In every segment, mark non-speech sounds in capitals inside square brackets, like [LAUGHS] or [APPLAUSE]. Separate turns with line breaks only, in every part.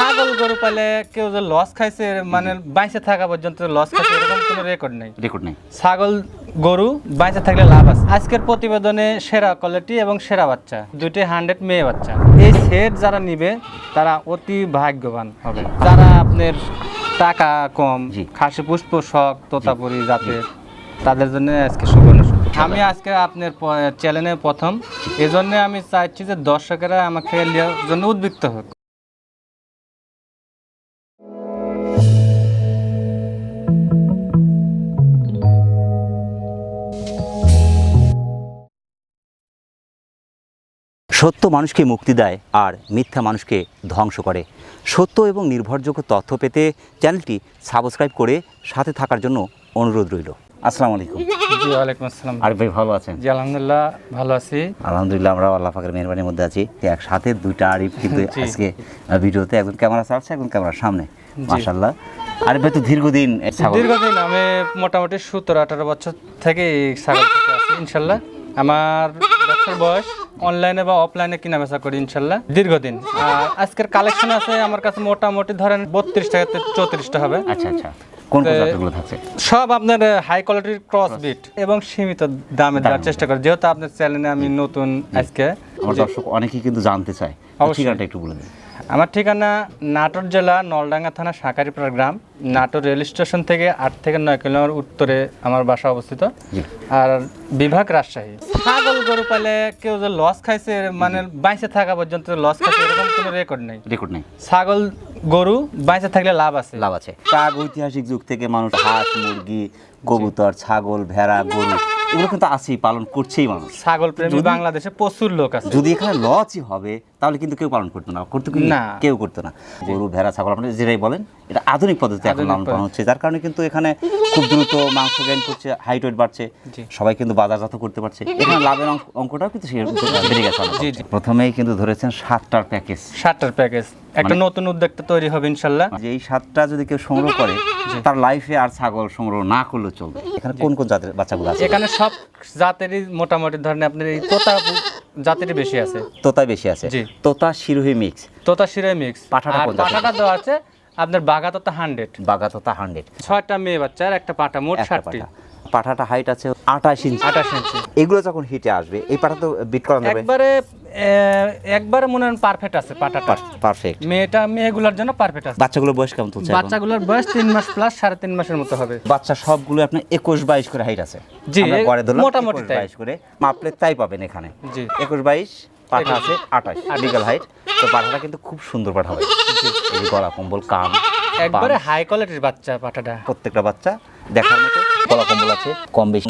ছাগল গরু পালে কেউ যে লস খাইছে মানে বাইসে থাকা পর্যন্ত লস খাইছে এরকম কোনো রেকর্ড নেই।
রেকর্ড নেই।
ছাগল গরু বাইসে থাকলে লাভ আছে। আজকের প্রতিবেদনে সেরা কোয়ালিটি এবং সেরা বাচ্চা। দুইটি হান্ড্রেড মেয়ে বাচ্চা। এই সেট যারা নিবে তারা অতি ভাগ্যবান হবে। যারা আপনার টাকা কম খাসি পুষ্প শখ তোতাপুরি জাতের তাদের জন্য আজকে সুবর্ণ। আমি আজকে আপনার চ্যানেলে প্রথম। এজন্য আমি চাইছি যে দর্শকেরা আমাকে জন্য উদ্বুদ্ধ হোক।
সত্য মানুষকে মুক্তি দেয় আর মিথ্যা মানুষকে ধ্বংস করে। সত্য এবং নির্ভরযোগ্য তথ্য পেতে চ্যানেলটি সাবস্ক্রাইব করে সাথে থাকার জন্য অনুরোধ রইল। আসসালামু আলাইকুম।
জি ওয়ালাইকুম আসসালাম।
আরিফ ভাই ভালো আছেন?
জি আলহামদুলিল্লাহ ভালো আছি।
আলহামদুলিল্লাহ আমরা আল্লাহ পাকের মেহরবানির মধ্যে আছি। একসাথে দুইটা আরিফ [LAUGHS] কিন্তু আজকে ভিডিওতে একজন ক্যামেরা চালাচ্ছে একজন ক্যামেরার সামনে। মাশাল্লাহ আর ভাই তো দীর্ঘদিন
দীর্ঘদিন আমি মোটামুটি সতেরো আঠারো বছর থেকে এই ছাগল আছি ইনশাল্লাহ আমার ব্যবসার বয়স অনলাইনে বা অফলাইনে কিনা বেচা করি ইনশাল্লাহ দীর্ঘদিন। আর আজকের কালেকশন আছে আমার কাছে মোটামুটি ধরেন বত্রিশ টাকা থেকে চৌত্রিশটা হবে।
আচ্ছা আচ্ছা। কোন কোন জাতগুলো থাকছে?
সব আপনার হাই কোয়ালিটির ক্রস বিট এবং সীমিত দামে দেওয়ার চেষ্টা করি। যেহেতু আপনার চ্যানেলে আমি নতুন আজকে
আমার দর্শক অনেকেই কিন্তু জানতে
চাই।
ঠিকানাটা একটু বলে দিন।
আমার ঠিকানা নাটোর জেলা নলডাঙ্গা থানা সাকারিপাড়া গ্রাম। নাটোর রেল স্টেশন থেকে আট থেকে নয় কিলোমিটার উত্তরে আমার বাসা অবস্থিত। আর বিভাগ রাজশাহী। ছাগল গরু পালে কেউ যে লস খাইছে মানে বাইসে থাকা পর্যন্ত লস খাইছে এরকম কোনো রেকর্ড নেই।
রেকর্ড নেই।
ছাগল গরু বাইসে থাকলে লাভ আছে।
লাভ আছে। প্রাগ ঐতিহাসিক যুগ থেকে মানুষ হাঁস মুরগি কবুতর ছাগল ভেড়া গরু এগুলো কিন্তু আছেই পালন করছেই মানুষ।
ছাগল প্রেমী
যদি-
বাংলাদেশে প্রচুর লোক আছে।
যদি এখানে লসই হবে তাহলে কিন্তু কেউ পালন করতো না করতো কি
না।
কেউ করতো না। গরু ভেড়া ছাগল আপনি যেটাই বলেন এটা আধুনিক পদ্ধতি এখন লালন পালন হচ্ছে। যার কারণে কিন্তু এখানে খুব দ্রুত মাংস গেইন করছে হাইট ওয়েট বাড়ছে সবাই কিন্তু বাজারজাত করতে পারছে। এখানে লাভের অঙ্কটাও কিন্তু বেড়ে গেছে। প্রথমেই কিন্তু ধরেছেন সাতটার প্যাকেজ
সাতটার প্যাকেজ একটা
মানে-
নতুন উদ্যোক্তা তৈরি হবে ইনশাল্লাহ।
যে এই সাতটা যদি কেউ সংগ্রহ করে তার লাইফে আর ছাগল সংগ্রহ না করলেও চলবে। এখানে কোন কোন জাতের বাচ্চাগুলো আছে?
এখানে সব জাতেরই মোটামুটি ধরেন আপনার এই তোতা জাতেরই বেশি আছে।
তোতা বেশি আছে। তোতা শিরোহী মিক্স
তোতা শিরোহী মিক্স
পাঠাটা জাতের?
পাঠাটা দেওয়া আছে আপনার বাঘা তোতা হান্ড্রেড
বাঘা তোতা হান্ড্রেড
ছয়টা মেয়ে বাচ্চা আর একটা পাটা মোট ষাটটি
পাঠাটা হাইট আছে আঠাশ ইঞ্চি
আঠাশ ইঞ্চি
এগুলো যখন হিটে আসবে এই পাঠা তো বিট করা যাবে?
একবারে একবারে মনে হয় পারফেক্ট আছে পাঠাটা।
পারফেক্ট
মেয়েটা মেয়েগুলোর জন্য পারফেক্ট আছে।
বাচ্চাগুলো বয়স কেমন চলছে
বাচ্চাগুলোর বয়স তিন মাস প্লাস সাড়ে তিন মাসের মতো হবে।
বাচ্চা সবগুলো আপনার একুশ বাইশ করে হাইট আছে।
জি,
গড়ে ধরলাম
মোটামুটি
বাইশ করে। মাপলে তাই পাবেন এখানে।
জি।
একুশ বাইশ পাঠা আছে আঠাশ লিগাল হাইট তো পাঠাটা কিন্তু খুব সুন্দর পাঠা হবে এই গলা কম্বল কান
একবারে হাই কোয়ালিটির বাচ্চা পাঠাটা।
প্রত্যেকটা বাচ্চা দেখার মতো। গলা কম্বল আছে কম বেশি।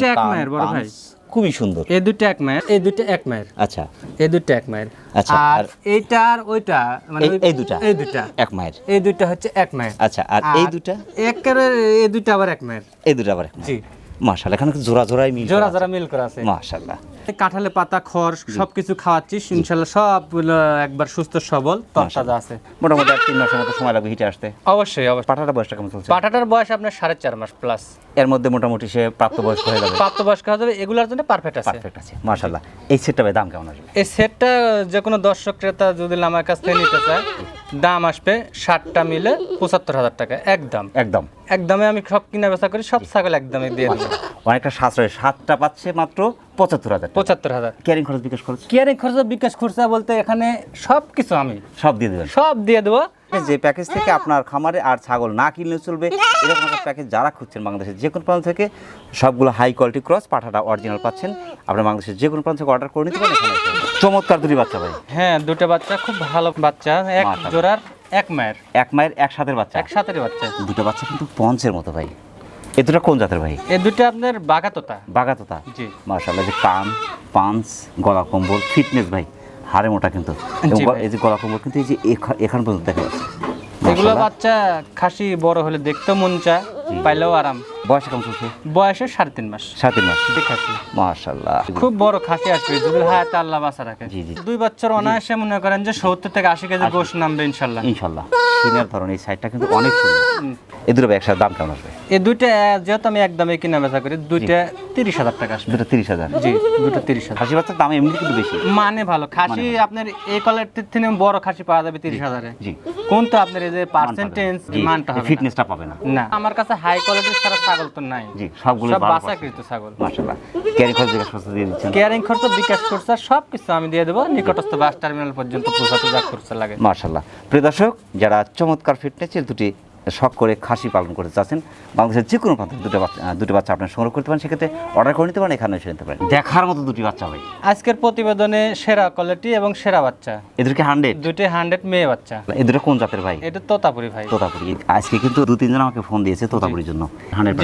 খুবই সুন্দর।
এই দুটো এক মায়ের এই দুটো এক মায়ের।
আচ্ছা।
এই দুটো এক মায়ের।
আচ্ছা,
আর
আর-
এইটা আর ওইটা মানে
এই- দুটা?
এই দুটা
এক মায়ের।
এই দুটা হচ্ছে এক মায়ের।
আচ্ছা আর এই দুটা
একেবারে এই দুইটা আবার এক মায়ের।
এই দুটা আবার এক মায়ের।
জি।
মাশাআল্লাহ এখানে জোড়া জোড়াই মিল
জোড়া জোড়া মিল করা আছে।
মাশাআল্লাহ।
কাঁঠালে পাতা খড় সবকিছু খাওয়াচ্ছি ইনশাল্লাহ সবগুলো একবার সুস্থ সবল তরতাজা আছে।
মোটামুটি তিন মাসের মতো সময় লাগবে হিটে আসতে।
অবশ্যই অবশ্যই।
পাঠাটা বয়সটা কেমন চলছে?
পাঠাটার বয়স আপনার সাড়ে চার মাস প্লাস
এর মধ্যে মোটামুটি সে প্রাপ্তবয়স্ক হয়ে যাবে।
প্রাপ্তবয়স্ক হয়ে যাবে এগুলোর জন্য পারফেক্ট আছে।
পারফেক্ট আছে মাশাআল্লাহ। এই সেটটা দাম কেমন আসবে?
এই সেটটা যে কোনো দর্শক ক্রেতা যদি আমার কাছ থেকে নিতে চায় দাম আসবে ষাটটা মিলে পঁচাত্তর হাজার টাকা একদম।
একদম।
একদমে আমি সব কিনা বেচা করি সব ছাগল একদমে দিয়ে দেবো
অনেকটা সাশ্রয় সাতটা পাচ্ছে মাত্র পঁচাত্তর হাজার
পঁচাত্তর হাজার।
ক্যারিং খরচ বিকাশ খরচ?
কেয়ারিং খরচ বিকাশ খরচা বলতে এখানে সব কিছু আমি
সব দিয়ে দেবেন।
সব দিয়ে দেবো।
যে প্যাকেজ থেকে আপনার খামারে আর ছাগল না কিনলে চলবে এরকম একটা প্যাকেজ যারা খুঁজছেন বাংলাদেশের যে কোনো প্রান্ত থেকে সবগুলো হাই কোয়ালিটি ক্রস পাঠাটা অরিজিনাল পাচ্ছেন। আপনার বাংলাদেশের যে কোনো প্রান্ত থেকে অর্ডার করে নিতে পারেন। চমৎকার দুটি বাচ্চা ভাই।
হ্যাঁ দুটো বাচ্চা খুব ভালো বাচ্চা এক। জোড়ার এক মায়ের।
এক মায়ের এক সাথের বাচ্চা?
একসাথে বাচ্চা।
দুটো বাচ্চা কিন্তু পঞ্চের মতো ভাই। এ দুটো কোন জাতের ভাই?
এই দুটো আপনার বাগাতোতা
বাগাতোতা
জি।
মার্শাল্লাহ যে কান পাঞ্চ গলা কম্বল ফিটনেস ভাই হাড়ে মোটা কিন্তু। এই যে গলা কম্বল কিন্তু এই যে এখা- এখান পর্যন্ত দেখা যাচ্ছে।
এগুলো বাচ্চা খাসি বড় হলে দেখতেও মন চায় পাইলেও আরাম।
বয়স কেমন চলছে?
বয়সে সাড়ে তিন মাস।
তিন মাস।
ঠিক আছে
মার্শাল্লাহ
খুব বড় খাসি আসবে যদি হায়াতে আল্লাহ বাসা রাখে।
জি, জি।
দুই বছর অনায়াসে মনে করেন যে সত্তর থেকে আশি কেজি গোশ নামবে ইনশাল্লাহ
ইনশাল্লাহ সিনের ধরন এই সাইডটা কিন্তু অনেক সুন্দর। এই দুটো ব্যবসার দাম কেমন আসবে?
এই দুইটা যেহেতু আমি একদমই কিনা বেচা করি দুইটা তিরিশ হাজার টাকা আসবে।
দুটো তিরিশ হাজার।
জি দুটো তিরিশ হাজার।
খাসি বাচ্চার দাম এমনি কিন্তু বেশি।
মানে ভালো। খাসি আপনার এই কোয়ালিটির থেকে বড় খাসি পাওয়া যাবে তিরিশ হাজারে।
জি।
কোনটা আপনার এই যে পার্সেন্টেজ মানটা হবে।
ফিটনেসটা পাবে না।
না। আমার কাছে হাই কোয়ালিটির ছাড়া ছাগল তো নাই।
জি সবগুলো
সব বাসাকৃত ছাগল।
মাশাআল্লাহ। ক্যারিং খরচ জিজ্ঞাসা করতে দিয়ে দিচ্ছেন।
কেয়ারিং খরচ বিকাশ খরচ সব কিছু আমি দিয়ে দেবো নিকটস্থ বাস টার্মিনাল পর্যন্ত পৌঁছাতে যা খরচ লাগে।
মাশাআল্লাহ। প্রিয় দর্শক যারা চমৎকার ফিটনেসের দুটি শখ করে খাসি পালন করতে চাচ্ছেন। বাংলাদেশের যে কোনো প্রান্তে দুটো বাচ্চা দুটো বাচ্চা আপনার সংগ্রহ করতে পারেন। সেক্ষেত্রে অর্ডার করে নিতে পারেন এখানে এসে নিতে পারেন। দেখার মতো দুটি বাচ্চা ভাই।
আজকের প্রতিবেদনে সেরা কোয়ালিটি এবং সেরা বাচ্চা।
এদেরকে হান্ড্রেড
দুটি হান্ড্রেড মেয়ে বাচ্চা।
এ দুটো কোন জাতের ভাই?
এটা তোতাপুরি ভাই।
তোতাপুরি। আজকে কিন্তু দু তিনজন আমাকে ফোন দিয়েছে তোতাপুরির জন্য। হান্ড্রেড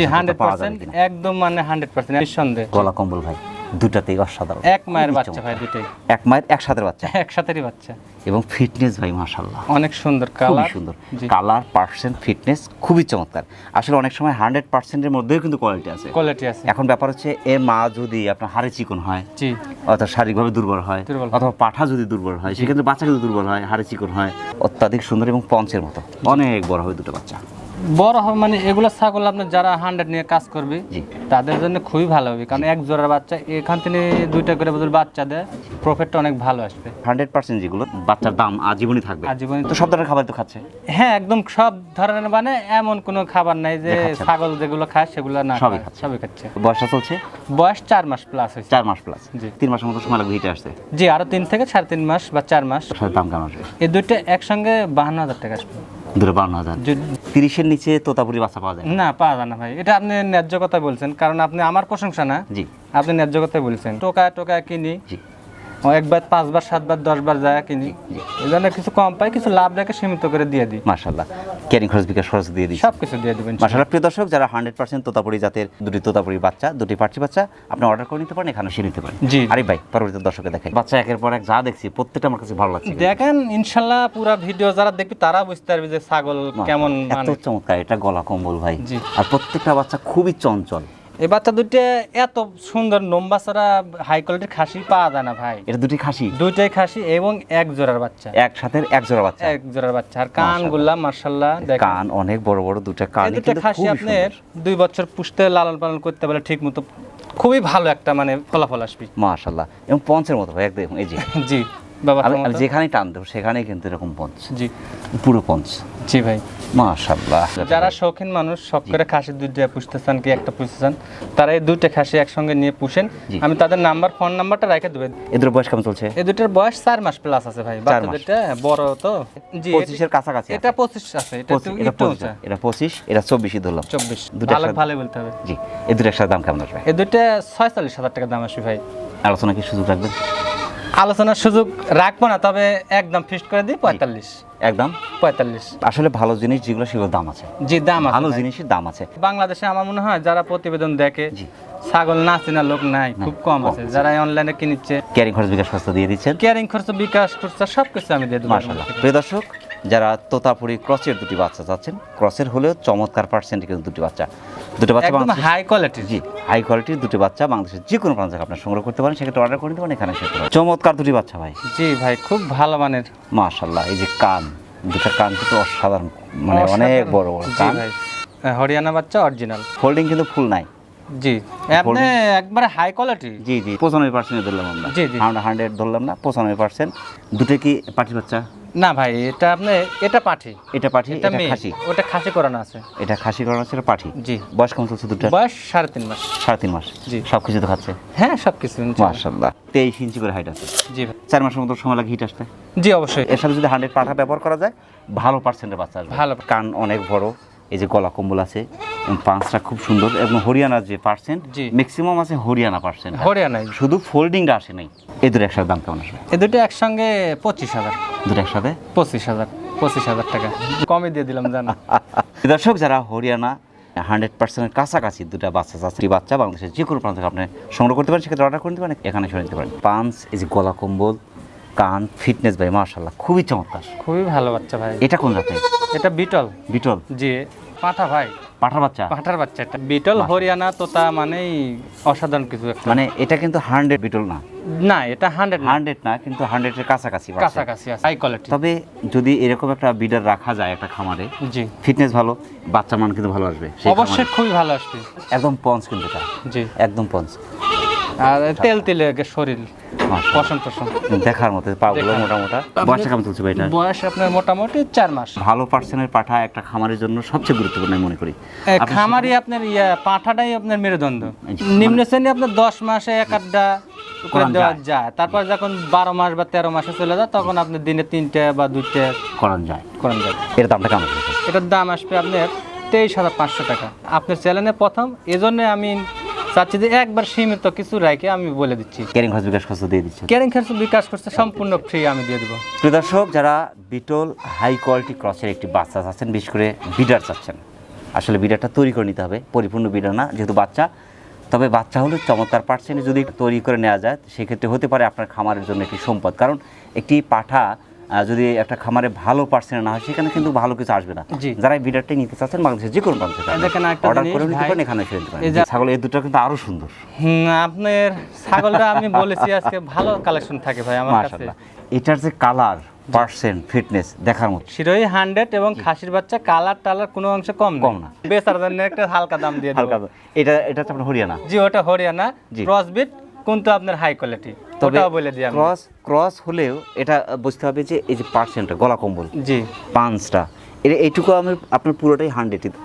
একদম মানে হান্ড্রেড পার্সেন্ট নিঃসন্দেহ।
গলা কম্বল ভাই। দুটাতেই অসাধারণ।
এক মায়ের বাচ্চা ভাই দুইটাই
এক মায়ের একসাথে বাচ্চা।
একসাথেরই বাচ্চা।
এবং ফিটনেস ভাই মাশাল্লাহ
অনেক সুন্দর কালার
সুন্দর। কালার পার্সেন্ট ফিটনেস খুবই চমৎকার। আসলে অনেক সময় হান্ড্রেড পার্সেন্টের মধ্যেও কিন্তু কোয়ালিটি আছে।
কোয়ালিটি আছে।
এখন ব্যাপার হচ্ছে এ মা যদি আপনার হাড়ে চিকন হয়
জি।
অর্থাৎ শারীরিকভাবে দুর্বল হয়। অথবা পাঠা যদি দুর্বল হয় সেক্ষেত্রে বাচ্চা যদি দুর্বল হয় হাড়ে চিকন হয় অত্যাধিক সুন্দর এবং পঞ্চের মতো। অনেক বড় হবে দুটো বাচ্চা।
বড় হবে মানে এগুলো ছাগল আপনার যারা হান্ড্রেড নিয়ে কাজ করবে তাদের জন্য খুবই ভালো হবে। কারণ এক জোড়ার বাচ্চা এখান থেকে দুইটা করে যদি বাচ্চা দেয় প্রফিটটা অনেক ভালো আসবে।
হান্ড্রেড পার্সেন্ট যেগুলো বাচ্চার দাম আজীবনই থাকবে।
আজীবন
তো সব ধরনের খাবার তো খাচ্ছে?
হ্যাঁ একদম সব ধরনের মানে এমন কোনো খাবার নাই যে ছাগল যেগুলো খায় সেগুলো না
সবই খাচ্ছে।
সবই খাচ্ছে।
বয়সটা চলছে?
বয়স চার মাস প্লাস হয়েছে।
চার মাস প্লাস
জি।
তিন মাসের মতো সময় লাগবে হিটে আসতে?
জি আরও তিন থেকে সাড়ে তিন মাস বা চার মাস।
দাম কেমন আসবে
এই দুইটা একসঙ্গে বাহান্ন হাজার টাকা আসবে।
দুটো বান্ন হাজার তিরিশের নিচে তোতাপুরি বাচ্চা পাওয়া যায় না।
পাওয়া যায় না ভাই। এটা আপনি ন্যায্য কথা বলছেন কারণ আপনি আমার প্রশংসা না।
জি।
আপনি ন্যায্য কথা বলছেন। টোকা টোকা কিনি।
জি।
একবার পাঁচবার সাতবার দশবার যায় কিনি। এই জন্য কিছু কম পাই কিছু লাভ রেখে সীমিত করে দিয়ে দিই।
মাশাল্লাহ ক্যারিং খরচ বিকাশ খরচ দিয়ে দিচ্ছি।
সব কিছু দিয়ে দেবেন
মাশাল্লাহ প্রিয় দর্শক যারা হান্ড্রেড পার্সেন্ট তোতাপুরি জাতের দুটি তোতাপুরি বাচ্চা দুটি পার্টি বাচ্চা আপনি অর্ডার করে নিতে পারেন এখানে এসে নিতে পারেন
জি।
আরে ভাই পরবর্তী দর্শকে দেখেন বাচ্চা একের পর এক যা দেখছি প্রত্যেকটা আমার কাছে ভালো লাগছে।
দেখেন ইনশাল্লাহ পুরো ভিডিও যারা দেখবে তারা বুঝতে পারবে যে ছাগল কেমন
এত
মানে।
চমৎকার এটা গলা কম্বল ভাই।
জি।
আর প্রত্যেকটা বাচ্চা খুবই চঞ্চল।
এই বাচ্চা দুটো এত সুন্দর নম্বা ছাড়া হাই কোয়ালিটির খাসি পাওয়া যায় না ভাই।
এটা দুটি খাসি?
দুইটাই খাসি এবং এক জোড়ার বাচ্চা।
একসাথে এক জোড়া বাচ্চা?
এক জোড়ার বাচ্চা। আর কানগুলা মার্শাল্লাহ
কান অনেক বড় বড় দুটো কান
দুটো খাসি আপনার দুই বছর পুষতে লালন পালন করতে পারলে ঠিক মতো খুবই ভালো একটা মানে ফলাফল আসবে।
মাশাল্লাহ এবং পঞ্চের মতো ভাই একদম এই যে।
জি।
আমি যেখানেই টান দেবো সেখানেই কিন্তু এরকম পঞ্চ
জি।
পুরো পঞ্চ
জি ভাই।
মাশাল্লাহ
যারা শৌখিন মানুষ শখ করে খাসি পুষতে চান কি একটা পুষতে চান তারা এই দুইটা খাসি একসঙ্গে নিয়ে পুষেন। আমি তাদের নাম্বার ফোন নাম্বারটা রেখে দেবেন
এদের বয়স কেমন চলছে?
এই বয়স চার মাস প্লাস আছে ভাই। বাচ্চা। বড় তো। জি
পঁচিশের কাছাকাছি
এটা পঁচিশ আছে এটা
পঁচিশ, এটা পঁচিশ এটা চব্বিশই ধরলাম।
চব্বিশ।
দুটো
ভালো বলতে হবে।
জি এই দুটো একসাথে দাম কেমন আসবে?
এই দুইটা ছয়চল্লিশ হাজার টাকা দাম আসবে ভাই।
আলোচনা কি সুযোগ রাখবেন?
আলোচনার সুযোগ রাখব না তবে একদম ফিক্সড করে দিই পঁয়তাল্লিশ।
একদম?
পঁয়তাল্লিশ।
আসলে ভালো জিনিস যেগুলো সেগুলো দাম আছে।
জি দাম আছে
ভালো
জিনিসই
জিনিসের দাম আছে।
বাংলাদেশে আমার মনে হয় যারা প্রতিবেদন দেখে ছাগল না চেনা লোক নাই খুব কম আছে। যারা অনলাইনে কিনিচ্ছে
ক্যারিং খরচ বিকাশ খরচ দিয়ে দিচ্ছেন।
ক্যারিং খরচ বিকাশ খরচ সবকিছু আমি দিয়ে দেবো।
মাশাল্লাহ প্রিয় দর্শক যারা তোতাপুরি ক্রসের দুটি বাচ্চা চাচ্ছেন ক্রসের হলেও চমৎকার পার্সেন্ট কিন্তু দুটি বাচ্চা। দুটো বাচ্চা
হাই কোয়ালিটি
জি হাই কোয়ালিটির দুটি বাচ্চা বাংলাদেশের যে কোনো প্রান্ত থেকে আপনার সংগ্রহ করতে পারেন সেক্ষেত্রে অর্ডার করে নিতে পারেন এখানে সেটা চমৎকার দুটি বাচ্চা ভাই।
জি ভাই খুব ভালো মানের।
মাশাল্লাহ এই যে কান দুটো কান কিন্তু অসাধারণ মানে অনেক। বড় বড় কান।
ভাই হরিয়ানা বাচ্চা অরিজিনাল
ফোল্ডিং কিন্তু ফুল নাই।
জি। আপনি একবারে হাই কোয়ালিটি
জি জি পঁচানব্বই পার্সেন্ট ধরলাম আমরা।
জি, জি।
আমরা হান্ড্রেড ধরলাম না পঁচানব্বই পার্সেন্ট দুটো কি পাটি বাচ্চা?
না ভাই এটা আপনি এটা পাঠি
এটা পাঠি
এটা
এটা খাসি।
ওটা খাসি করানো আছে।
এটা খাসি করানো ছিল পাঠি
জি।
বয়স কেমন চলছে দুটো
বয়স সাড়ে তিন মাস।
সাড়ে তিন মাস?
জি।
সব কিছু তো খাচ্ছে?
হ্যাঁ সব কিছু
তেইশ ইঞ্চি করে হাইট আছে।
জি
চার মাসের মতো সময় লাগে হিট আসতে?
জি অবশ্যই।
এর সাথে যদি হান্ড্রেড পাঠা ব্যবহার করা যায় ভালো পার্সেন্টের বাচ্চা আসবে।
ভালো।
কান অনেক বড় এই যে গলা কম্বল আছে এবং পাঁচটা খুব সুন্দর এবং হরিয়ানার যে পার্সেন্ট। ম্যাক্সিমাম আছে হরিয়ানা পার্সেন্ট
হরিয়ানায়।
শুধু ফোল্ডিংটা আসে নাই এই দুটো একসাথে দাম কেমন আসবে?
এই দুটো একসঙ্গে পঁচিশ হাজার।
দুটো একসাথে?
পঁচিশ হাজার পঁচিশ হাজার টাকা। কমে দিয়ে দিলাম জানো। [LAUGHS]
দর্শক যারা হরিয়ানা হান্ড্রেড পার্সেন্টের কাছাকাছি দুটা বাচ্চা চাচ্ছে বাচ্চা বাংলাদেশের যে কোনো প্রান্ত থেকে আপনি সংগ্রহ করতে পারেন সেক্ষেত্রে অর্ডার করে নিতে পারেন এখানে সরে নিতে পারেন। পাঞ্চ এই যে গলা কম্বল কান ফিটনেস ভাই মার্শাল্লাহ খুবই চমৎকার।
খুবই ভালো বাচ্চা ভাই।
এটা কোন জাতের?
এটা বিটল।
বিটল?
জি পাঠা ভাই।
পাঠার বাচ্চা?
পাঠার বাচ্চা এটা। বিটল হরিয়ানা তোতা মানেই অসাধারণ কিছু একটা।
মানে এটা কিন্তু হান্ড্রেড বিটল না?
না এটা হান্ড্রেড
হান্ড্রেড না কিন্তু হান্ড্রেডের কাছাকাছি
কাছাকাছি হাই কোয়ালিটি
তবে যদি এরকম একটা বিডার রাখা যায় একটা খামারে
জি।
ফিটনেস ভালো বাচ্চা মান কিন্তু ভালো আসবে।
অবশ্যই খুবই ভালো আসবে।
একদম পঞ্চ কিন্তু এটা।
জি।
একদম পঞ্চ।
আর তেল তেলে শরীর
মাশাআল্লাহ।
পশম টসম
দেখার মতো পাগুলো
দেখার।
মোটা মোটা বয়সটা কেমন চলছে ভাই এটা?
বয়স আপনার মোটামুটি চার মাস।
ভালো পার্সেন্টের পাঠা একটা খামারের জন্য সবচেয়ে গুরুত্বপূর্ণ মনে করি।
খামারি আপনার ইয়া পাঁঠাটাই আপনার মেরুদণ্ড।
আচ্ছা।
নিম্ন শ্রেণি আপনার দশ মাসে এক আড্ডা করে দেওয়া
যায়।
তারপর যখন বারো মাস বা তেরো মাসে চলে যায় তখন আপনি দিনে তিনটে বা দুইটা
করান যায়।
করেন যায়।
এর দামটা কেমন?
এটার দাম আসবে আপনার তেইশ হাজার পাঁচশো টাকা। আপনার চ্যানেলে প্রথম এজন্য আমি চাচ্ছি যে একবার সীমিত কিছু রাখে আমি বলে দিচ্ছি।
ক্যারিং খরচ বিকাশ খরচ দিয়ে দিচ্ছে
ক্যারিং খরচ বিকাশ করছে সম্পূর্ণ ফ্রি আমি দিয়ে দেবো।
প্রিয় দর্শক যারা বিটল হাই কোয়ালিটি ক্রসের একটি বাচ্চা চাচ্ছেন বিশেষ করে বিডার চাচ্ছেন আসলে বিডারটা তৈরি করে নিতে হবে পরিপূর্ণ বিডার না যেহেতু বাচ্চা। তবে বাচ্চা হলে চমৎকার পার্সেন্ট যদি তৈরি করে নেওয়া যায় সেক্ষেত্রে হতে পারে আপনার খামারের জন্য একটি সম্পদ। কারণ একটি পাঠা যদি একটা খামারে ভালো পার্সেন্ট না হয় সেখানে কিন্তু ভালো কিছু আসবে না। যারা বিডারটাই নিতে চাচ্ছেন বাংলাদেশের যে কোনো প্রান্ত অর্ডার করে নিতে পারেন এখানে এসে নিতে পারেন ছাগল এই দুটো কিন্তু আরও সুন্দর।
আপনার ছাগলটা আমি বলেছি আজকে ভালো কালেকশন থাকে ভাই আমার কাছে।
এটার যে কালার পার্সেন্ট ফিটনেস দেখার মতো।
শিরোই হান্ড্রেড এবং খাসির বাচ্চা কালার টালার কোনো অংশে কম
কম না।
বেচার জন্য একটা হালকা দাম দিয়ে
হালকা এটা এটা হচ্ছে আপনার হরিয়ানা।
জি ওটা হরিয়ানা।
জি।
ক্রসবিট কিন্তু আপনার হাই কোয়ালিটি
তবে
বলে দিই
ক্রস ক্রস হলেও এটা বুঝতে হবে যে এই যে পার্সেন্টটা গলা কম্বল।
জি।
পাঁচটা এটা এইটুকু আমি আপনার পুরোটাই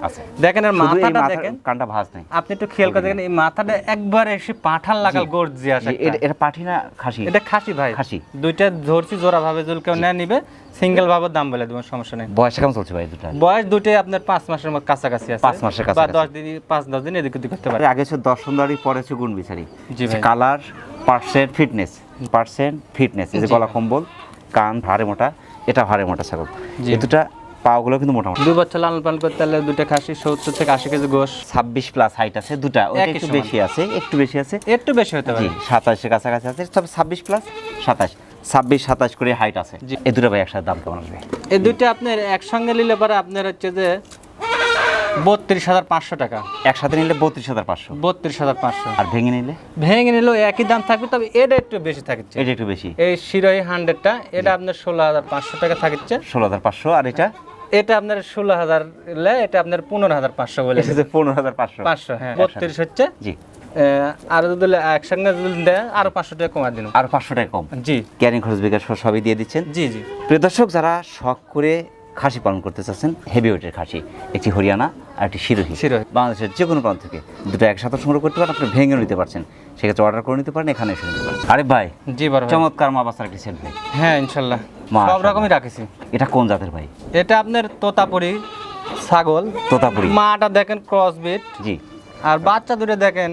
আছে।
দেখেন আর মাথাটা দেখেন।
কানটা ভাঁজ নেই।
আপনি একটু খেয়াল করে দেখেন এই মাথাটা একবার এসে লাগাল গর্জি আসে
এটা- পাঠি না খাসি?
এটা খাসি ভাই।
খাসি।
দুইটা ধরছি জোড়া ভাবে কেউ নিবে সিঙ্গেল ভাবে দাম বলে দেবো সমস্যা নেই।
বয়সটা কেমন চলছে ভাই দুটা
বয়স দুটোই আপনার পাঁচ মাসের মতো কাছাকাছি আছে।
পাঁচ মাসের
বা
কাছাকাছি।
দশ দিন পাঁচ দশ দিন এদিক ওদিক করতে পারে।
আগে দর্শন দাঁড়ি পরে গুণ বিচারি। Colour percent fitness percent fitness এই যে গলা কম্বল কান ভারে মোটা এটা ভারে মোটা ছাগল। এই দুটা পাগুলো কিন্তু মোটামুটি।
দুই বছর লালন পালন করতে হলে দুটো খাসি সত্তর থেকে আশি কেজি গোশ।
ছাব্বিশ প্লাস হাইট আছে দুটা ওটা একটু বেশি আছে একটু বেশি আছে।
একটু বেশি হতে পারে।
সাতাশের কাছাকাছি আছে তবে ছাব্বিশ প্লাস সাতাশ। ছাব্বিশ সাতাশ করে হাইট আছে। এই দুটো ভাই একসাথে দাম কেমন আসবে?
এই দুইটা আপনার একসঙ্গে নিলে পরে আপনার হচ্ছে যে বত্রিশ হাজার পাঁচশো টাকা।
একসাথে নিলে বত্রিশ হাজার পাঁচশো।
বত্রিশ হাজার পাঁচশো।
আর ভেঙে নিলে?
ভেঙে নিলেও একই দাম থাকবে তবে এটা একটু বেশি থাকছে।
এটা একটু বেশি।
এই শিরোই হান্ড্রেডটা এটা আপনার ষোলো হাজার পাঁচশো টাকা থাকছে।
ষোলো হাজার পাঁচশো আর এটা?
এটা আপনার ষোলো হাজার এটা আপনার পনেরো হাজার পাঁচশো বলে।
পনেরো হাজার পাঁচশো।
পাঁচশো হ্যাঁ। বত্রিশ হচ্ছে।
জি।
আহ, আর যদি একসঙ্গে যদি দেয় আরও পাঁচশো টাকা কমা দিন
আর পাঁচশো টাকা কম।
জি।
ক্যারিং খরচ বিকাশ সবই দিয়ে দিচ্ছেন।
জি জি।
প্রিয় দর্শক যারা শখ করে খাসি পালন করতে চাচ্ছেন হেভি ওয়েটের খাসি একটি হরিয়ানা আর একটি শিরোহী
শিরোহী।
বাংলাদেশের যে কোনো প্রান্ত থেকে দুটো একসাথে সংগ্রহ করতে পারেন আপনি ভেঙে নিতে পারছেন। সেক্ষেত্রে অর্ডার করে নিতে পারেন এখানে এসে নিতে পারেন। আরে ভাই
জি বড় ভাই।
চমৎকার মা বাচ্চার একটি ভাই।
হ্যাঁ ইনশাল্লাহ। সব রকমই রাখেছি।
এটা কোন জাতের ভাই?
এটা আপনার তোতাপুরি ছাগল।
তোতাপুরি।
মাটা দেখেন ক্রস বিট
জি।
আর বাচ্চা দুটো দেখেন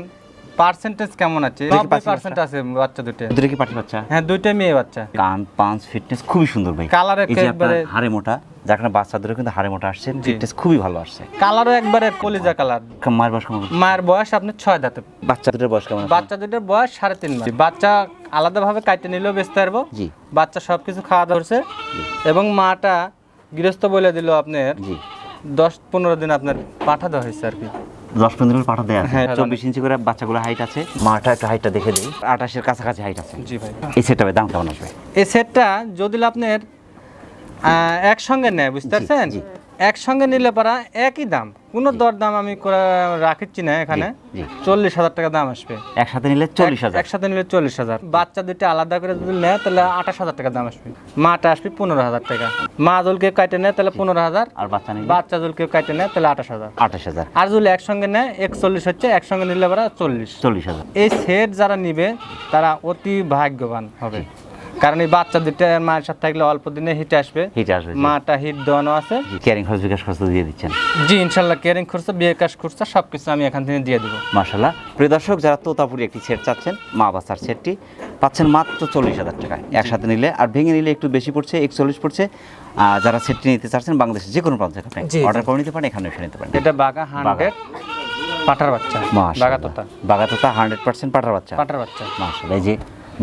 পার্সেন্টেজ কেমন আছে? পার্সেন্ট আছে বাচ্চা দুটো
দুটো কি পাঠি বাচ্চা?
হ্যাঁ দুইটাই মেয়ে বাচ্চা।
কান পাঁচ ফিটনেস খুবই সুন্দর ভাই। কালার
একেবারে-
হাড়ে মোটা যার কারণে বাচ্চা দুটো কিন্তু হাড়ে মোটা আসছে ফিটনেস খুবই ভালো আসছে।
কালারও একবারে কলিজা কালার
মায়ের বয়স কেমন?
মায়ের বয়স আপনার ছয় দাঁতে
বাচ্চা দুটোর বয়স কেমন
বাচ্চা দুটোর বয়স সাড়ে তিন মাস। বাচ্চা আলাদাভাবে কাটতে নিলেও বেচতে পারব।
জি।
বাচ্চা সব কিছু খাওয়া ধরছে এবং মাটা গৃহস্থ বলে দিল আপনার
জি।
দশ পনেরো দিন আপনার পাঠা দেওয়া হয়েছে আর কি।
দশ পনেরো মিনিট পাঠা দেয়
হ্যাঁ,
চব্বিশ ইঞ্চি করে বাচ্চাগুলো হাইট আছে। মাটা একটু হাইটটা দেখে দিই। আঠাশের কাছাকাছি হাইট আছে।
জি ভাই।
এই সেটটা দাম কেমন আসবে
এই সেটটা যদি আপনার আহ, একসঙ্গে নেয় বুঝতে পারছেন। একসঙ্গে নিলে পারা একই দাম। কোনো দর দাম আমি করে রাখিচ্ছি না এখানে। চল্লিশ হাজার টাকা দাম আসবে।
একসাথে নিলে চল্লিশ হাজার।
একসাথে নিলে চল্লিশ হাজার। বাচ্চা দুইটা আলাদা করে যদি নেয় তাহলে আঠাশ হাজার টাকা দাম আসবে। মাটা আসবে পনেরো হাজার টাকা। মা জলকে কাটে নেয় তাহলে পনেরো হাজার।
আর বাচ্চা
বাচ্চা জলকে কাটে নেয় তাহলে আঠাশ হাজার।
আঠাশ হাজার।
আর যদি একসঙ্গে নেয় একচল্লিশ হচ্ছে একসঙ্গে নিলে পারা চল্লিশ।
চল্লিশ হাজার।
এই সেট যারা নিবে তারা অতি ভাগ্যবান হবে। কারণ এই বাচ্চা দুটো মায়ের সাথে থাকলে অল্প দিনে হিট আসবে।
হিট আসবে
মাটা হিট দেওয়ানো আছে।
ক্যারিং খরচ বিকাশ খরচ দিয়ে দিচ্ছেন।
জি ইনশাল্লাহ কেয়ারিং খরচ বিয়ে খরচ খরচা সব কিছু আমি এখান থেকে দিয়ে দেবো।
মার্শাল্লাহ প্রিয় দর্শক যারা তোতাপুরি একটি সেট চাচ্ছেন মা বাচ্চার সেটটি পাচ্ছেন মাত্র চল্লিশ হাজার টাকায় একসাথে নিলে আর ভেঙে নিলে একটু বেশি পড়ছে একচল্লিশ পড়ছে। আর যারা সেটটি নিতে চাচ্ছেন বাংলাদেশের যে কোনো প্রান্ত থেকে আপনি। অর্ডার করে নিতে পারেন এখানে এসে নিতে পারেন।
এটা বাঘা হান্ড্রেড পাঠার বাচ্চা বাঘা তোতা।
বাগাতোতা হান্ড্রেড পার্সেন্ট পাঠার বাচ্চা।
পাঠার বাচ্চা।
মার্শাল্লাহ এই যে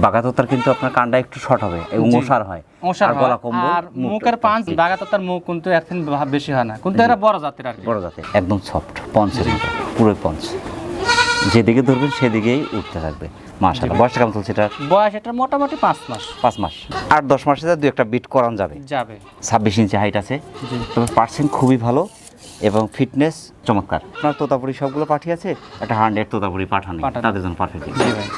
বাগাততার কিন্তু আপনার কানটা একটু শর্ট হবে এবং। ওষার হয়।
ওষার
আর। গলা কম্বল
আর মুখের পাঁচ বাগা তার মুখ কিন্তু এর থেকে বেশি হয় না কিন্তু এরা বড় জাতের আর
বড় জাতের একদম সফট পঞ্চের মতো পুরো পঞ্চ। যেদিকে ধরবেন সেদিকেই উঠতে থাকবে মাশাআল্লাহ। বয়সটা কেমন চলছে এটা
বয়স এটা মোটামুটি পাঁচ মাস।
পাঁচ মাস। আট দশ মাসে দু একটা বিট করান যাবে।
যাবে।
ছাব্বিশ ইঞ্চি হাইট আছে। তবে পার্সেন্ট খুবই ভালো। এবং ফিটনেস চমৎকার। আপনার তোতাপুরি সবগুলো পাঠি আছে? একটা হান্ড্রেড তোতাপুরি পাঠানি। তাদের জন্য পারফেক্ট।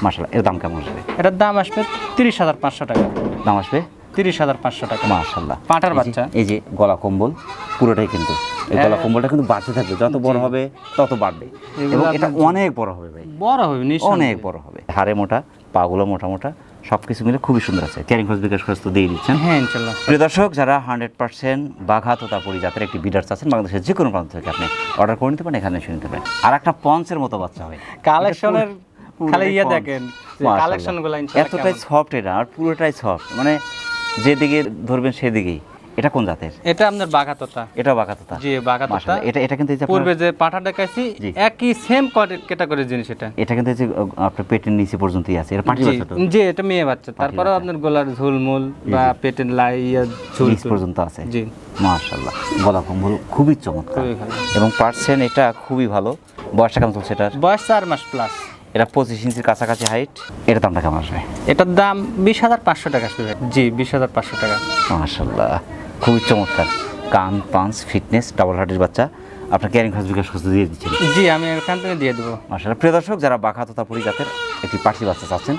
মাসাল্লাহ এর দাম কেমন আসবে?
এটার দাম আসবে তিরিশ হাজার পাঁচশো টাকা।
দাম আসবে?
তিরিশ হাজার পাঁচশো টাকা।
মাশাল্লাহ
পাঁঠার বাচ্চা।
এই যে গলা কম্বল পুরোটাই কিন্তু। এই গলা
হ্যাঁ।
কম্বলটা কিন্তু বাড়তে থাকবে। যত বড় হবে তত বাড়বে। এবং এটা অনেক বড় হবে ভাই।
বড় হবে।
অনেক বড় হবে। হাড়ে মোটা পাগুলো মোটা মোটা সব কিছু মিলে খুবই সুন্দর আছে। ক্যারিং খরচ বিকাশ খরচ তো দিয়ে দিচ্ছেন।
হ্যাঁ ইনশাল্লাহ।
প্রিয় দর্শক যারা হান্ড্রেড পার্সেন্ট বাঘা তোতাপুরি জাতের একটি বিডার্স আছেন বাংলাদেশের যে কোনো প্রান্ত থেকে আপনি অর্ডার করে নিতে পারেন এখানে শুনে নিতে পারেন। আর একটা পঞ্চের মতো বাচ্চা হবে।
কালেকশনের খালি ইয়ে দেখেন কালেকশনগুলো কালেকশনগুলো
এতটাই সফট এটা আর পুরোটাই সফট মানে যেদিকে ধরবেন সেদিকেই। এটা কোন জাতের?
এটা আপনার বাঘাততা।
এটা বাঘা তোতা
জি বাঘাততা।
এটা এটা কিন্তু
পূর্বে যে পাঠা দেখাইছি। একই সেম ক্যাটাগরির জিনিস এটা।
এটা কিন্তু যে আপনার পেটের নিচে পর্যন্তই আছে। এটা পাটি বাচ্চা তো?
জি এটা মেয়ে বাচ্চা। তারপরে আপনার গলার ঝুলমুল বা পেটের লাই ঝুল
পর্যন্ত আছে।
জি।
মাশাআল্লাহ। গলা কম্বল খুবই চমৎকার। এবং পার্সেন্ট এটা খুবই ভালো। বয়সটা কেমন চলছে এটার?
বয়স চার মাস প্লাস
এটা পঁচিশ ইঞ্চির কাছাকাছি হাইট এটা দামটা কেমন আসবে?
এটার দাম বিশ হাজার পাঁচশো টাকা আসবে জি বিশ হাজার পাঁচশো টাকা।
মাশাল্লাহ খুবই চমৎকার। কান পাঞ্চ ফিটনেস ডাবল হার্টের বাচ্চা। আপনার ক্যারিং খরচ বিকাশ খরচ দিয়ে দিচ্ছেন
জি আমি ওখান থেকে দিয়ে দেবো।
মাশাল্লাহ প্রিয় দর্শক যারা বাঘা তথা জাতের একটি পাখি বাচ্চা চাচ্ছেন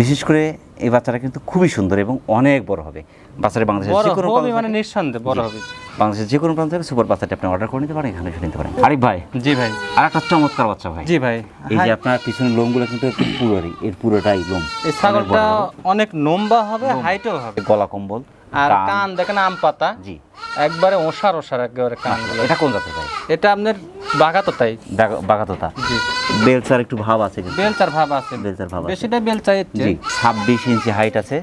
বিশেষ করে এই বাচ্চাটা কিন্তু খুবই সুন্দর এবং অনেক বড় হবে। বাচ্চাটা বাংলাদেশের যে কোনো
মানে নিঃসন্দেহে বড় হবে।
বাংলাদেশের যে কোনো প্রান্ত থেকে সুপার বাচ্চাটি আপনি অর্ডার করে নিতে পারেন এখানে নিতে পারেন। আরিফ ভাই
জি ভাই।
আর একটা চমৎকার বাচ্চা ভাই।
জি ভাই।
এই যে আপনার পিছনের লোমগুলো কিন্তু একটু পুরোরই এর পুরোটাই লোম।
এই ছাগলটা অনেক লম্বা হবে। হাইটও হবে।
গলা কম্বল
আর
কান।
দেখেন আম পাতা।
জি।
একবারে ওষার ওষার একবারে কানগুলো
এটা কোন জাতের ভাই?
এটা আপনার বাঘা তো তাই।
বাঘা তোতা
জি।
বেলচার একটু ভাব আছে
বেলচার ভাব আছে।
বেলচার ভাব আছে।
বেশিটা বেলচা
জি ছাব্বিশ ইঞ্চি হাইট আছে।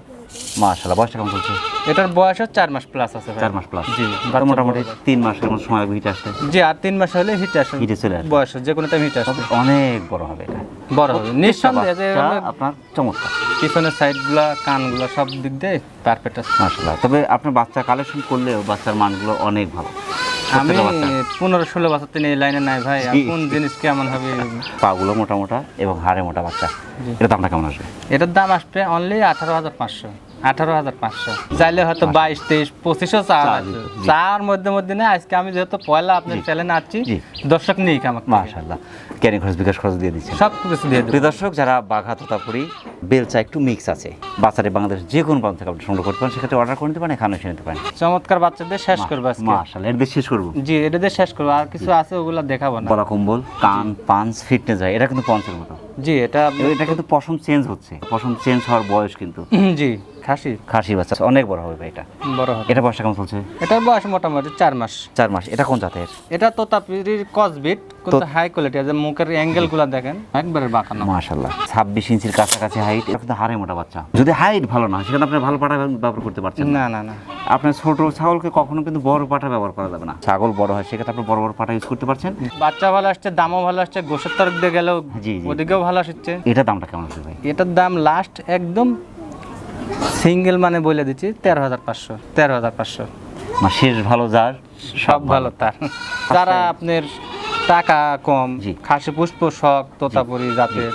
মাশাল্লাহ বয়সটা কেমন চলছে?
এটার বয়স চার মাস প্লাস আছে
চার মাস প্লাস
জি বাচ্চা
মোটামুটি তিন মাসের মতো সময় হিটে
জি আর তিন মাস হলে হিট আসে।
হিটে চলে
বয়স যে কোনো টাইম হিট
অনেক বড় হবে এটা।
বড় হবে। নিঃসন্দেহে যে আপনার
চমৎকার।
পিছনের সাইডগুলা কানগুলা সব দিক দিয়ে পারফেক্ট আছে।
মাশাল্লাহ তবে আপনি বাচ্চা কালেকশন করলেও বাচ্চার মানগুলো অনেক ভালো।
আমি পনেরো ষোলো বছর তিনি এই লাইনে নাই ভাই। কোন জিনিস কেমন হবে?
পাগুলো মোটা মোটা এবং হাড়ে মোটা বাচ্চা।
জি।
এটা দামটা কেমন আসবে?
এটার দাম আসবে অনলি আঠারো হাজার পাঁচশো। আঠারো হাজার পাঁচশো। চাইলে হয়তো বাইশ তেইশ পঁচিশও চার
চার
আছে মধ্যে মধ্যে না আজকে আমি যেহেতু পয়লা আপনার চ্যানেলে আসছি
জি।
দর্শক নেই আমাকে
মাশাল্লাহ ক্যারিং খরচ বিকাশ খরচ দিয়ে দিচ্ছেন।
সব কিছু দিয়ে
প্রিয় দর্শক যারা বাঘা তোতাপুরি বেলচা একটু মিক্স আছে বাচ্চাটি বাংলাদেশ যে কোনো প্রান্ত থেকে আপনি সংগ্রহ করতে পারেন সেক্ষেত্রে অর্ডার করে নিতে পারেন এখানে নিতে পারেন।
চমৎকার বাচ্চাদের শেষ করব আজকে।
মাশাল্লাহ এর দিয়ে শেষ করব?
জি এটা দিয়ে শেষ করব আর কিছু আছে ওগুলা দেখাবো না।
গলা কম্বল কান পাঞ্চ ফিটনেস যায় এটা কিন্তু পঞ্চের মতো।
জি এটা
এটা কিন্তু পশম চেঞ্জ হচ্ছে। পশম চেঞ্জ হওয়ার বয়স কিন্তু।
জি খাসি
খাসি বাচ্চা অনেক বড় হবে ভাই এটা।
বড় হবে।
এটা বয়স কেমন চলছে?
এটার বয়স মোটামুটি চার মাস।
চার মাস এটা কোন জাতের?
এটা তো তাপির কসবিট কিন্তু হাই কোয়ালিটি আছে মুখের অ্যাঙ্গেলগুলা দেখেন একবারে বাঁকানো।
মাশাল্লাহ ছাব্বিশ ইঞ্চির কাছাকাছি হাইট কিন্তু হাড়ে মোটা বাচ্চা। যদি হাইট ভালো না সেখানে আপনি ভালো পাঠা ব্যবহার করতে পারছেন না।
না না
আপনার ছোট ছাগলকে কখনো কিন্তু বড় পাঠা ব্যবহার করা যাবে না। ছাগল বড় হয় সেক্ষেত্রে আপনি বড় বড় পাঠা ইউজ করতে পারছেন।
বাচ্চা ভালো আসছে দামও ভালো আসছে গোসের তরফ দিয়ে গেলেও। ওদিকেও ভালো আসছে।
এটা দামটা কেমন আছে ভাই?
এটার দাম লাস্ট একদম সিঙ্গেল মানে বলে দিচ্ছি তেরো হাজার পাঁচশো তেরো হাজার পাঁচশো।
শেষ ভালো যার
সব ভালো তার। যারা আপনার টাকা কম খাসি পুষ্প শখ তোতাপুরি জাতের।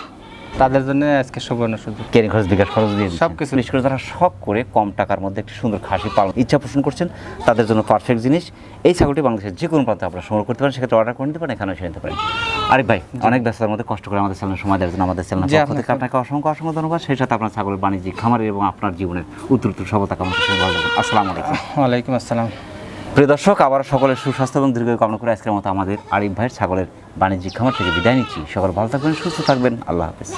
তাদের জন্য আজকে সুবর্ণ সুযোগ।
কেরিং খরচ বিকাশ খরচ দিয়ে দিচ্ছেন।
সবকিছু।
বিশেষ করে যারা শখ করে কম টাকার মধ্যে একটি সুন্দর খাসি পালন ইচ্ছা পোষণ করছেন। তাদের জন্য পারফেক্ট জিনিস। এই ছাগলটি বাংলাদেশের যে কোনো প্রান্তে আপনারা সংগ্রহ করতে পারেন সেক্ষেত্রে অর্ডার করে নিতে পারেন এখানে এসে নিতে পারেন। আরিফ ভাই অনেক ব্যস্ততার মধ্যে কষ্ট করে আমাদের চ্যানেল সময় দেওয়ার জন্য আমাদের চ্যানেল পক্ষ
আপনাকে-
থেকে আপনাকে। অসংখ্য অসংখ্য ধন্যবাদ। সেই সাথে আপনার ছাগলের বাণিজ্যিক খামারের এবং আপনার জীবনের উত্তর উত্তর সফলতা কামনা। আসসালামু আলাইকুম।
ওয়ালাইকুম আসসালাম।
প্রিয় দর্শক আবার সকলের সুস্বাস্থ্য এবং দীর্ঘ কামনা করে আজকের মতো আমাদের আরিফ ভাইয়ের ছাগলের বাণিজ্যিক খামার থেকে বিদায় নিচ্ছি। সকল ভালো থাকবেন, সুস্থ থাকবেন। আল্লাহ হাফেজ।